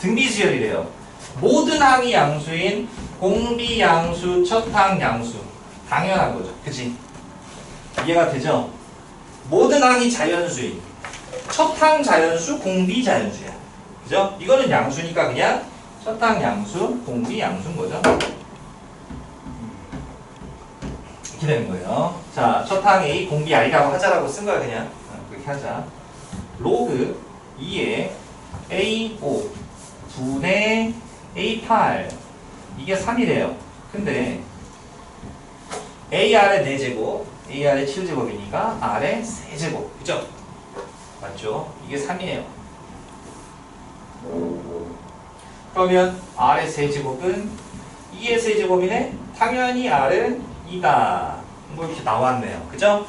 등비지열이래요. 모든 항이 양수인 공비 양수, 첫항 양수. 당연한 거죠. 그치? 이해가 되죠? 모든 항이 자연수인 첫항 자연수, 공비 자연수야. 그죠? 이거는 양수니까 그냥 첫항 양수, 공비 양수인 거죠. 이렇게 되는 거예요. 자, 첫항 A, 공비 I라고 하자라고 쓴 거야 그냥. 어, 그렇게 하자. 로그 2에 A5 분의 A8 이게 3이래요. 근데 A 아래 4제곱, A 아래 7제곱이니까 아래 3제곱. 그죠? 맞죠? 이게 3이에요. 그러면 아래 3제곱은 2의 세제곱이네? 당연히 R은 2다. 뭐 이렇게 나왔네요. 그죠?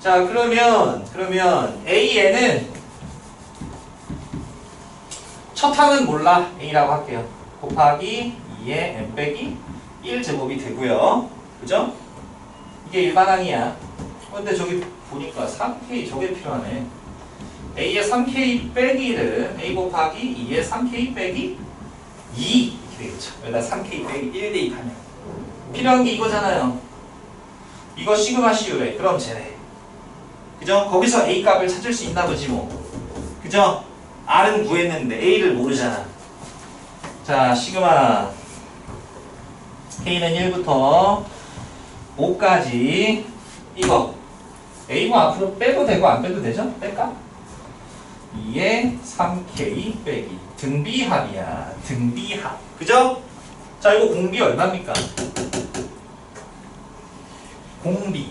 자, 그러면, 그러면 A에는 첫 항은 몰라. A라고 할게요. 곱하기 2의 M 빼기 1 제곱이 되고요. 그죠? 이게 일반항이야. 근데 저기 보니까 3K 저게 필요하네. A의 3K 빼기 1은 A 곱하기 2의 3K 빼기 2 이렇게 되겠죠. 여기다 3K 빼기 1 대입하면 필요한 게 이거잖아요. 이거 시그마 C유래. 그럼 쟤네. 그죠? 거기서 A 값을 찾을 수 있나 보지 뭐. 그죠? R은 구했는데 A를 모르잖아. 자, 시그마 K는 1부터 5까지 이거 A 뭐 앞으로 빼도 되고 안 빼도 되죠? 뺄까? 2에 3K 빼기 등비합이야 등비합 그죠? 자 이거 공비 얼마입니까? 공비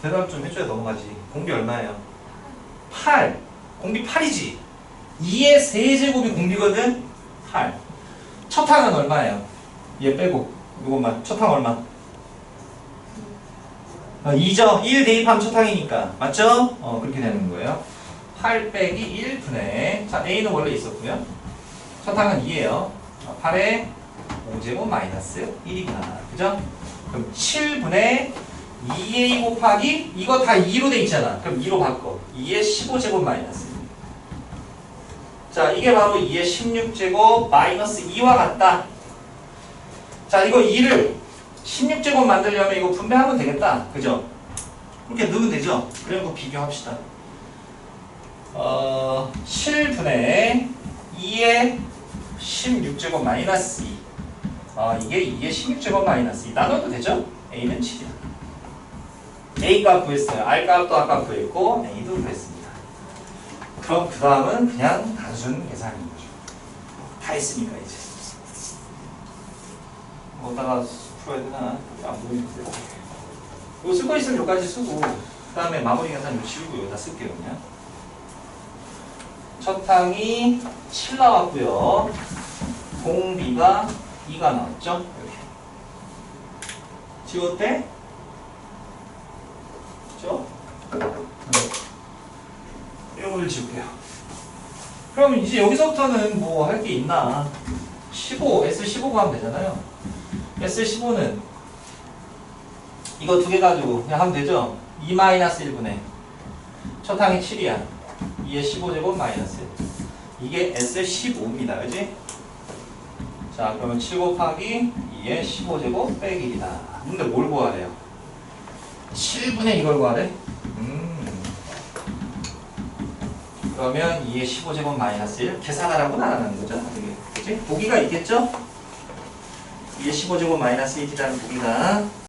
대답 좀 해줘야 넘어가지 공비 얼마예요? 8 공비 8이지 2의 세제곱이 공비거든 8 첫 항은 얼마예요? 얘 빼고 이것만 첫 항 얼마? 어, 2죠. 1 대입하면 첫 항이니까. 맞죠? 어, 그렇게 되는 거예요. 8 빼기 1분의 자, A는 원래 있었고요. 첫 항은 2예요. 8에 5제곱 마이너스 1이구나. 그죠? 그럼 7분의 2A 곱하기 이거 다 2로 돼 있잖아. 그럼 2로 바꿔. 2의 15제곱 마이너스. 자, 이게 바로 2의 16제곱 마이너스 2와 같다. 자, 이거 2를 16제곱 만들려면 이거 분배하면 되겠다. 그죠? 이렇게 넣으면 되죠? 그리고 비교합시다. 어, 7분의 2의 16제곱 마이너스 2. 어, 이게 2의 16제곱 마이너스 2. 나눠도 되죠? A는 7이야. A 값 구했어요. R 값도 아까 구했고, A도 구했습니다. 그럼 그 다음은 그냥 단순 계산인 거죠. 다 했으니까 이제. 뭐다가 풀어야 되나? 안 보이는데. 이거 쓸 거 있으면 여기까지 쓰고, 그 다음에 마무리 계산 이거 지우고 여기다 쓸게요, 그냥. 첫 항이 7 나왔고요. 공비가 2가 나왔죠? 이렇게. 지웠대? 그죠? 이거를 지울게요. 그럼 이제 여기서부터는 뭐 할 게 있나? 15, S15 하면 되잖아요. S15는 이거 두 개 가지고 그냥 하면 되죠? 2-1분의 첫 항이 7이야. 2의 15제곱 마이너스 이게 S15입니다. 그지? 자 그러면 7 곱하기 2의 15제곱 빼기 1이다. 근데 뭘 구하래요? 7분의 이걸 구하래? 그러면 2의 15제곱 마이너스 1 계산하라고는 안 하는 거죠? 그지? 보기가 있겠죠? 2의 15제곱 마이너스 1이라는 보기가